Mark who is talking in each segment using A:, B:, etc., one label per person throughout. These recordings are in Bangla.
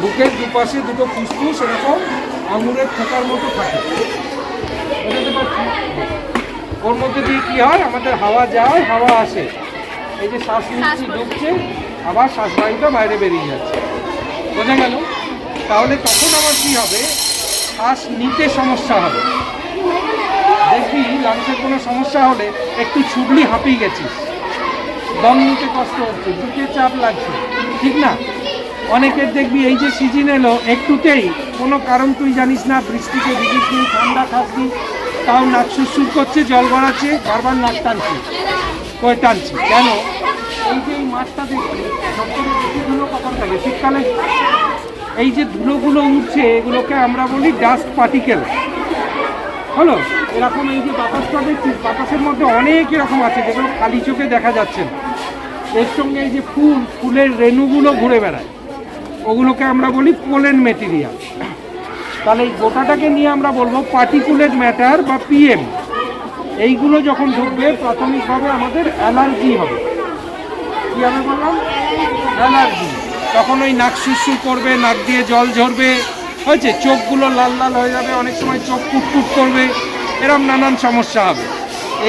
A: বুকের দুপাশে দুটো ফুসফুস এরকম আঙুরের থোকার মতো থাকে। ওর মধ্যে দিয়ে কি হয়? আমাদের হাওয়া যায় হাওয়া আসে। এই যে শ্বাস নিচ্ছি ঢুকছে আবার শ্বাসবায়ুটা বাইরে বেরিয়ে যাচ্ছে। বোঝা গেল? তাহলে তখন আবার কি হবে? শ্বাস নিতে সমস্যা হবে। দেখবি লাংসের কোনো সমস্যা হলে একটু ছুটলি হাঁপিয়ে গেছিস। দম নিতে কষ্ট হচ্ছে বুকে চাপ লাগছে। ঠিক না? অনেকের দেখবি এই যে সিজন এলো, একটুতেই। কোনো কারণ তুই জানিস না, বৃষ্টিতে ভিজিস ঠান্ডা খাসনি তাও নাক সুরসুর করছে, জল গড়াচ্ছে, বারবার নাক টানছে কয়ে টানছে। কেন? এই যে এই মাঠটা দেখছি সবথেকে বেশি ধুলো কখন থাকে শীতকালে? এই যে ধুলোগুলো উঠছে, এগুলোকে আমরা বলি ডাস্ট পার্টিকেল হলো? এরকম এই যে বাতাসটা দেখছিস, বাতাসের মধ্যে অনেক এরকম আছে, যেগুলো খালি চোখে দেখা যাচ্ছে না। এর সঙ্গে এই যে ফুল, ফুলের রেণুগুলো ঘুরে বেড়ায়। ওগুলোকে আমরা বলি পোলেন মেটেরিয়াল তাহলে এই গোটাটাকে নিয়ে আমরা বলব পার্টিকুলেট ম্যাটার বা পিএম এইগুলো যখন ঢুকবে, প্রাথমিকভাবে আমাদের অ্যালার্জি হবে। কী হবে বললাম? অ্যালার্জি তখন ওই নাক সুরসুর করবে, নাক দিয়ে জল ঝরবে, হয়েছে? চোখগুলো লাল লাল হয়ে যাবে, অনেক সময় চোখ কুটকুট করবে, এরম নানান সমস্যা হবে।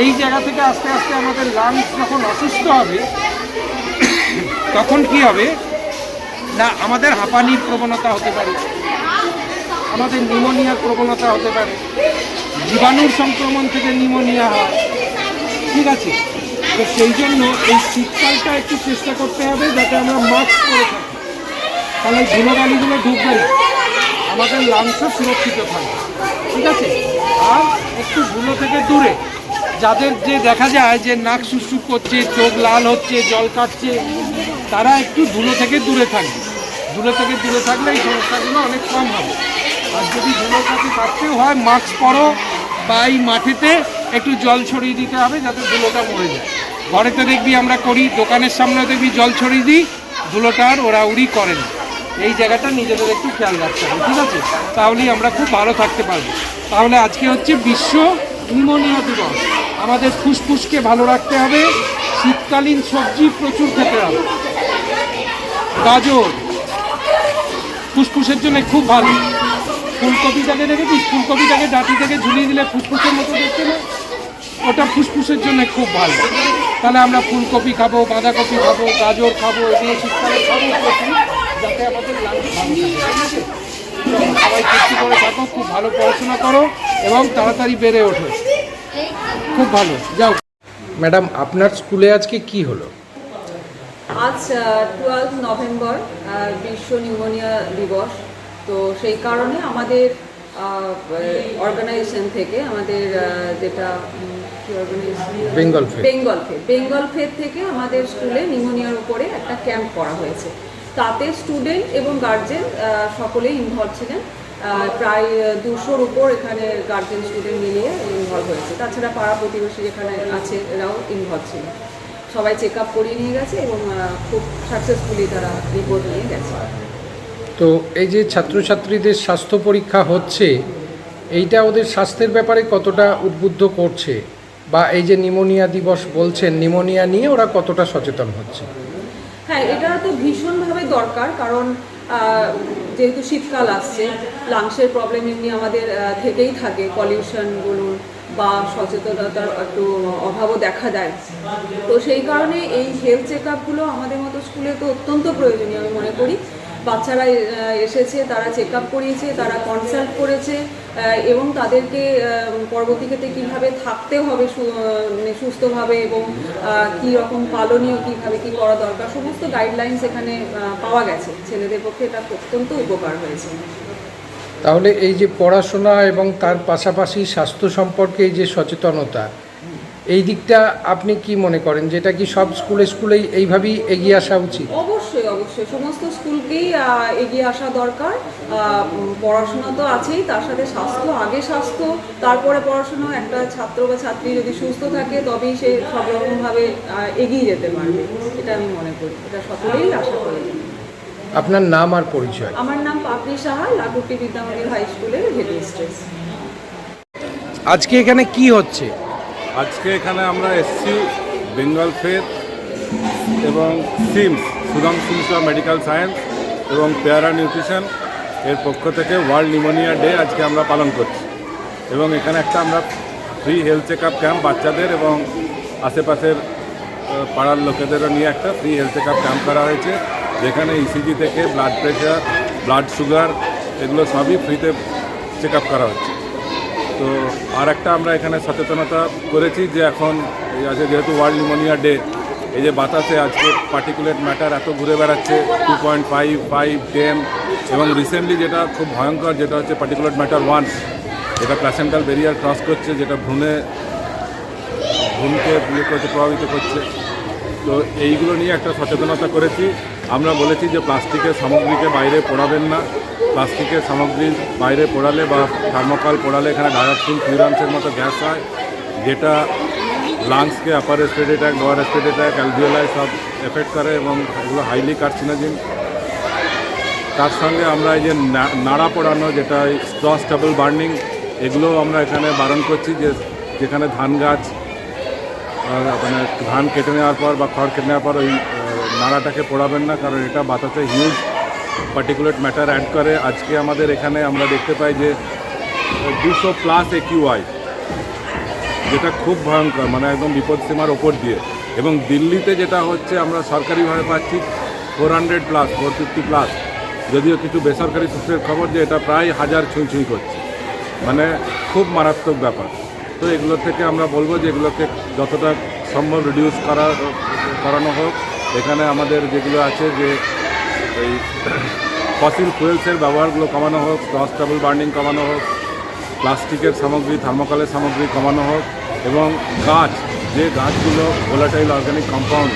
A: এই জায়গা থেকে আস্তে আস্তে আমাদের লাংস যখন অসুস্থ হবে, তখন কি হবে? না, আমাদের হাঁপানির প্রবণতা হতে পারে। আমাদের নিউমোনিয়ার প্রবণতা হতে পারে। জীবাণুর সংক্রমণ থেকে নিউমোনিয়া হয়। ঠিক আছে? তো সেই জন্য এই শীতকালটা একটু চেষ্টা করতে হবে যাতে আমরা মাস্ক পরে থাকি। তাহলে ধুলোবালিগুলো ঢুকবে না। আমাদের লাংসও সুরক্ষিত থাকবে। ঠিক আছে? আর একটু ধুলো থেকে দূরে, যাদের যে দেখা যায় যে নাক সুসুক করছে, চোখ লাল হচ্ছে, জল কাটছে তারা একটু ধুলো থেকে দূরে থাকবে। ধুলো থেকে দূরে থাকলে এই সমস্যাগুলো অনেক কম হবে। আর যদি ধুলো কাছে কাটতেও হয়, মাস্ক পরো বা এই মাঠেতে একটু জল ছড়িয়ে দিতে হবে যাতে ধুলোটা মরে যায়। ঘরেতে দেখবি আমরা করি, দোকানের সামনে দেখবি জল ছড়িয়ে দিই, ধুলোটা আর ওরা উড়ি করে না। এই জায়গাটা নিজেদের একটু খেয়াল রাখতে হবে, ঠিক আছে? তাহলেই আমরা খুব ভালো থাকতে পারব। তাহলে আজকে হচ্ছে বিশ্ব নিউমোনিয়া দিবস। আমাদের ফুসফুসকে ভালো রাখতে হবে, শীতকালীন সবজি প্রচুর খেতে হবে। গাজর। ফুসফুসের জন্য খুব ভালো। ফুলকপিটাকে দেখেছিস? ফুলকপিটাকে ডাটি থেকে ঝুলিয়ে দিলে ফুসফুসের মতো দেখতে না? ওটা ফুসফুসের জন্য খুব ভালো। তাহলে আমরা ফুলকপি খাব, বাঁধাকপি খাব, গাজর খাব, এগুলো শীতকালে খাব যাতে আমাদের সবাই চেষ্টা করে থাকো, খুব ভালো পড়াশোনা করো এবং তাড়াতাড়ি বেড়ে ওঠো। খুব ভালো, যাও। ম্যাডাম, আপনার স্কুলে আজকে কি হলো?
B: আজ টুয়েলভ নভেম্বর বিশ্ব নিউমোনিয়া দিবস। তো সেই কারণে আমাদের অর্গানাইজেশন থেকে আমাদের আহ, যেটা উম, কি অর্গানাইজেশন
A: বেঙ্গল।
B: বেঙ্গল বেঙ্গল থেকে আমাদের স্কুলে নিউমোনিয়ার উপরে একটা ক্যাম্প করা হয়েছে। তাতে স্টুডেন্ট এবং গার্জেন সকলেই ইনভলভ ছিলেন। আহ, প্রায় দুশোর উপর এখানে গার্জেন স্টুডেন্ট মিলিয়ে ইনভলভ হয়েছে। তাছাড়া পাড়া প্রতিবেশী যেখানে আছে এরাও ইনভলভ ছিল সবাই চেক আপ করিয়ে নিয়ে গেছে এবং খুব সাকসেসফুলি তারা রিপোর্ট নিয়ে গেছে।
A: তো এই যে ছাত্রছাত্রীদের স্বাস্থ্য পরীক্ষা হচ্ছে এইটা ওদের স্বাস্থ্যের ব্যাপারে কতটা উদ্বুদ্ধ করছে? বা এই যে নিমোনিয়া দিবস বলছেন নিমোনিয়া নিয়ে ওরা কতটা সচেতন হচ্ছে?
B: হ্যাঁ এটা তো ভীষণভাবে দরকার কারণ যেহেতু শীতকাল আসছে লাংসের প্রবলেম এমনি আমাদের থেকেই থাকে পলিউশন বলুন বা সচেতনতার একটু অভাবও দেখা দেয়। তো সেই কারণে এই হেলথ চেক আপগুলো আমাদের মতো স্কুলে তো অত্যন্ত প্রয়োজনীয়, আমি মনে করি। বাচ্চারা এসেছে, তারা চেক আপ করিয়েছে, তারা কনসাল্ট করেছে এবং তাদেরকে পরবর্তী ক্ষেত্রে কীভাবে থাকতে হবে মানে সুস্থভাবে এবং কী রকম পালনীয়, কীভাবে কী করা দরকার, সমস্ত গাইডলাইন্স এখানে পাওয়া গেছে। ছেলেদের পক্ষে এটা অত্যন্ত উপকার হয়েছে।
A: তাহলে এই যে পড়াশোনা এবং তার পাশাপাশি স্বাস্থ্য সম্পর্কে যে সচেতনতা, এই দিকটা আপনি কি মনে করেন যেটা কি সব স্কুলে স্কুলেই এইভাবেই এগিয়ে আসা উচিত?
B: অবশ্যই অবশ্যই। সমস্ত স্কুলকেই এগিয়ে আসা দরকার। পড়াশোনা তো আছেই, তার সাথে স্বাস্থ্য, আগে স্বাস্থ্য, তারপরে পড়াশোনা। একটা ছাত্র বা ছাত্রী যদি সুস্থ থাকে, তবেই সে সব রকমভাবে এগিয়ে যেতে পারবে। এটা আমি মনে করি। এটা সকলেই আশা করি।
A: আপনার নাম আর পরিচয়?
B: আমার নাম পাপড়ি সাহা লাগুটি বিদ্যামন্দির হাই স্কুলের হেডমিস্ট্রেস
A: আজকে এখানে কি হচ্ছে?
C: আজকে এখানে আমরা এসেছি বেঙ্গল ফেড এবং CIMS Sudam CIMS medical science এবং পেয়ারা নিউট্রিশন এর পক্ষ থেকে ওয়ার্ল্ড নিউমোনিয়া ডে আজকে আমরা পালন করছি। এবং এখানে একটা আমরা free health check up camp বাচ্চাদের এবং আশেপাশের পাড়ার লোকেদেরও নিয়ে একটা free health check up camp করা হয়েছে। যেখানে ইসিজি থেকে ব্লাড প্রেশার ব্লাড সুগার এগুলো সবই ফ্রিতে চেক আপ করা হচ্ছে। তো আর একটা আমরা এখানে সচেতনতা করেছি যে এখন আছে যেহেতু ওয়ার্ল্ড নিউমোনিয়া ডে এই যে বাতাসে আজকে পার্টিকুলেট ম্যাটার এত ঘুরে বেড়াচ্ছে two point five five ten এবং রিসেন্টলি যেটা খুব ভয়ঙ্কর যেটা হচ্ছে পার্টিকুলেট ম্যাটার ওয়ান যেটা প্লাসেন্টাল ব্যারিয়ার ক্রস করছে, যেটা ভ্রূণে, ভ্রূণকে ইয়ে করতে প্রভাবিত করছে। তো এইগুলো নিয়ে একটা সচেতনতা করেছি। আমরা বলেছি যে প্লাস্টিকের সামগ্রীকে বাইরে পোড়াবেন না। প্লাস্টিকের সামগ্রী বাইরে পোড়ালে বা থার্মোকল পোড়ালে এখানে ডায়াক্সিন ফিউরান্সের মতো গ্যাস হয়। যেটা লাংসকে upper respiratory tract lower respiratory tract alveoli সব এফেক্ট করে এবং এগুলো হাইলি কার্সিনোজিন। তার সঙ্গে আমরা এই যে নাড়া পোড়ানো, যেটা স্ট্রস ডাবল বার্নিং এগুলো আমরা এখানে বারণ করছি যে যেখানে ধান গাছ মানে ধান কেটে নেওয়ার পর বা খড় কেটে নেওয়ার পর ওই নাড়াটাকে পোড়াবেন না, কারণ এটা বাতাসে হিউজ পার্টিকুলেট ম্যাটার অ্যাড করে। আজকে আমাদের এখানে আমরা দেখতে পাই যে, দুশো প্লাস একিউআই যেটা খুব ভয়ঙ্কর মানে একদম বিপদ সীমার ওপর দিয়ে। এবং দিল্লিতে যেটা হচ্ছে, আমরা সরকারিভাবে পাচ্ছি four hundred plus four fifty plus যদিও কিছু বেসরকারি সূত্রের খবর যে এটা প্রায় হাজার ছুঁই ছুঁই করছে। মানে খুব মারাত্মক ব্যাপার। তো এগুলো থেকে আমরা বলব যে এগুলোকে যতটা সম্ভব রিডিউস করা করানো হোক। এখানে আমাদের যেগুলো আছে যে এই ফসিল ফুয়েলসের ব্যবহারগুলো কমানো হোক স্টস ট্রাবল বার্নিং কমানো হোক, প্লাস্টিকের সামগ্রী থার্মোকলের সামগ্রী কমানো হোক এবং গাছ, যে গাছগুলো ভোলাটাইল অর্গানিক কম্পাউন্ড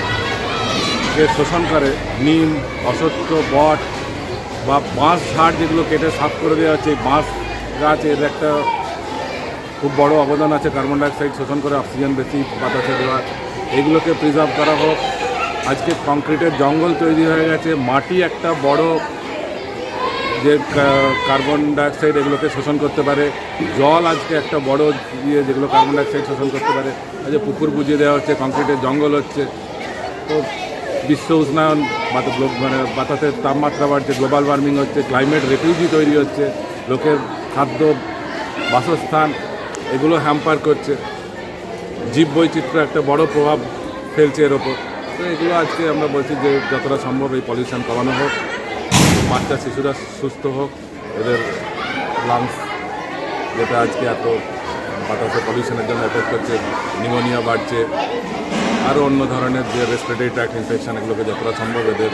C: কে শোষণ করে, নিম, অসত্য, বট বা বাঁশ ঝাড় যেগুলো কেটে সাফ করে দেওয়া হচ্ছে বাঁশ গাছ, এর একটা খুব বড় অবদান আছে, কার্বন ডাইঅক্সাইড শোষণ করে অক্সিজেন বেশি বাতাসে দেওয়া, এগুলোকে প্রিজার্ভ করা হোক। আজকে কংক্রিটের জঙ্গল তৈরি হয়ে গেছে। মাটি একটা বড় যে কার্বন ডাইঅক্সাইড এগুলোকে শোষণ করতে পারে। জল আজকে একটা বড় দিয়ে যেগুলো কার্বন ডাইঅক্সাইড শোষণ করতে পারে। আজকে পুকুর বুঝিয়ে দেওয়া হচ্ছে, কংক্রিটের জঙ্গল হচ্ছে। তো বিশ্ব উষ্ণায়ন মানে বাতাসের তাপমাত্রা বাড়ছে গ্লোবাল ওয়ার্মিং হচ্ছে ক্লাইমেট রেফিউজি তৈরি হচ্ছে, লোকের খাদ্য বাসস্থান এগুলো হ্যাম্পার করছে। জীব বৈচিত্র্য একটা বড় প্রভাব ফেলছে এর ওপর। তো এগুলো আজকে আমরা বলছি যে যতটা সম্ভব এই পলিউশন কমানো হোক বাচ্চা শিশুরা সুস্থ হোক এদের লাংস যেটা আজকে এত বাতাসে পলিউশনের জন্য এফেক্ট করছে নিউমোনিয়া বাড়ছে আরও অন্য ধরনের যে রেসপিরেটরি ট্র্যাক্ট ইনফেকশন এগুলোকে যতটা সম্ভব এদের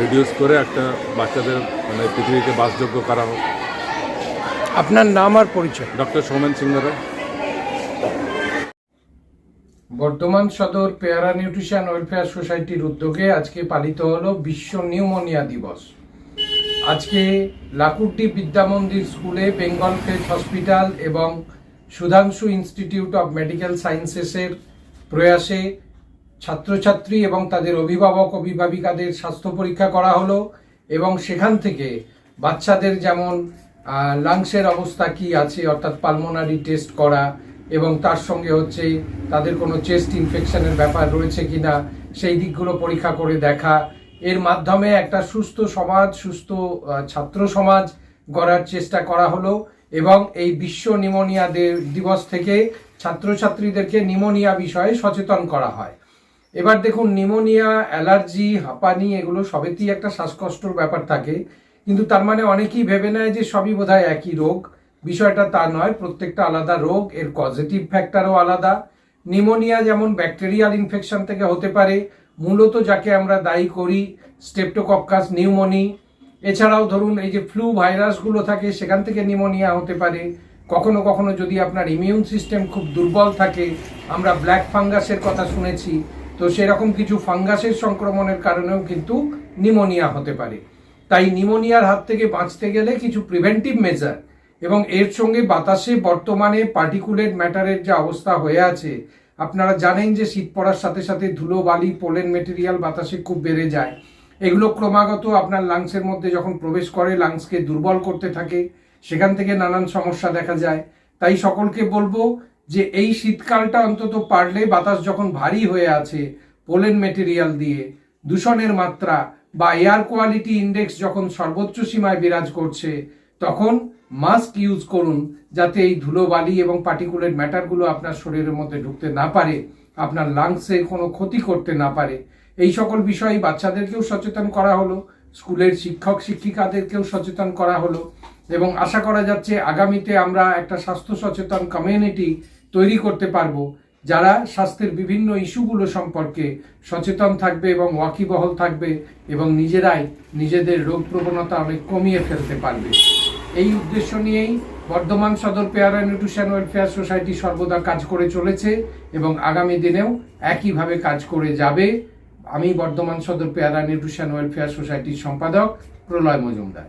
C: রিডিউস করে একটা বাচ্চাদের মানে পৃথিবীকে বাসযোগ্য করা হোক।
A: আপনার নাম আর পরিচয়?
C: ডক্টর সৌমেন সিংহ রায়।
A: বর্ধমান সদর পেয়ারা নিউট্রিশন ওয়েলফেয়ার সোসাইটির উদ্যোগে আজকে পালিত হলো বিশ্ব নিউমোনিয়া দিবস। আজকে লাকুড্ডি বিদ্যামন্দির স্কুলে বেঙ্গল ফেজ হসপিটাল এবং সুধাংশু ইনস্টিটিউট অফ মেডিকেল সায়েন্সেসের প্রয়াসে ছাত্রছাত্রী এবং তাদের অভিভাবক অভিভাবিকাদের স্বাস্থ্য পরীক্ষা করা হলো এবং সেখান থেকে বাচ্চাদের যেমন লাংসের অবস্থা কি আছে, অর্থাৎ পালমোনারি টেস্ট করা এবং তার সঙ্গে হচ্ছে তাদের কোনো চেস্ট ইনফেকশনের ব্যাপার রয়েছে কিনা, সেই দিকগুলো পরীক্ষা করে দেখা। এর মাধ্যমে একটা সুস্থ সমাজ, সুস্থ ছাত্র সমাজ গড়ার চেষ্টা করা হলো এবং এই বিশ্ব নিমোনিয়া দিবস থেকে ছাত্রছাত্রীদেরকে নিমোনিয়া বিষয়ে সচেতন করা হয়। এবার দেখুন, নিমোনিয়া, অ্যালার্জি, হাঁপানি এগুলো সবেতেই একটা শ্বাসকষ্টর ব্যাপার থাকে। কিন্তু তার মানে অনেকেই ভেবে নেয় যে সবই বোধহয় একই রোগ। বিষয়টা তা নয়, প্রত্যেকটা আলাদা রোগ, এর পজিটিভ ফ্যাক্টরও আলাদা। নিমোনিয়া যেমন ব্যাকটেরিয়াল ইনফেকশন থেকে হতে পারে, মূলত যাকে আমরা দায়ী করি স্টেপটোকক্কাস নিউমোনি এছাড়াও ধরুন, এই যে ফ্লু ভাইরাসগুলো থাকে, সেখান থেকে নিমোনিয়া হতে পারে। কখনো কখনো যদি আপনার ইমিউন সিস্টেম খুব দুর্বল থাকে, আমরা ব্ল্যাক ফাঙ্গাসের কথা শুনেছি, তো সেরকম কিছু ফাঙ্গাসের সংক্রমণের কারণেও কিন্তু নিমোনিয়া হতে পারে। তাই নিমোনিয়ার হাত থেকে বাঁচতে গেলে কিছু প্রিভেন্টিভ মেজার এবং এর সঙ্গে বাতাসে বর্তমানে পার্টিকুলেট ম্যাটারের যে অবস্থা হয়ে আছে, আপনারা জানেন যে শীত পড়ার সাথে সাথে ধুলো, বালি পোলেন মেটেরিয়াল বাতাসে খুব বেড়ে যায়। এগুলো ক্রমাগত আপনার লাংসের মধ্যে যখন প্রবেশ করে লাংসকে দুর্বল করতে থাকে, সেখান থেকে নানান সমস্যা দেখা যায়। তাই সকলকে বলব যে এই শীতকালটা অন্তত পারলে বাতাস যখন ভারী হয়ে আছে পোলেন মেটেরিয়াল দিয়ে, দূষণের মাত্রা বা এয়ার কোয়ালিটি ইন্ডেক্স যখন সর্বোচ্চ সীমায় বিরাজ করছে, তখন মাস্ক ইউজ করুন যাতে এই ধুলোবালি এবং পার্টিকুলেট ম্যাটারগুলো আপনার শরীরের মধ্যে ঢুকতে না পারে, আপনার লাংসে কোনো ক্ষতি করতে না পারে। এই সকল বিষয়ে বাচ্চাদেরকেও সচেতন করা হলো, স্কুলের শিক্ষক শিক্ষিকাদেরকেও সচেতন করা হলো এবং আশা করা যাচ্ছে আগামীতে আমরা একটা স্বাস্থ্য সচেতন কমিউনিটি তৈরি করতে পারব, যারা স্বাস্থ্যের বিভিন্ন ইস্যুগুলো সম্পর্কে সচেতন থাকবে এবং ওয়াকিবহল থাকবে এবং নিজেরাই নিজেদের রোগ প্রবণতা অনেক কমিয়ে ফেলতে পারবে। এই উদ্দেশ্য নিয়েই বর্ধমান সদর পেয়ারা নিউট্রিশন ওয়েলফেয়ার সোসাইটি সর্বদা কাজ করে চলেছে এবং আগামী দিনেও একইভাবে কাজ করে যাবে। আমি বর্ধমান সদর পেয়ারা নিউট্রিশন ওয়েলফেয়ার সোসাইটির সম্পাদক প্রলয় মজুমদার।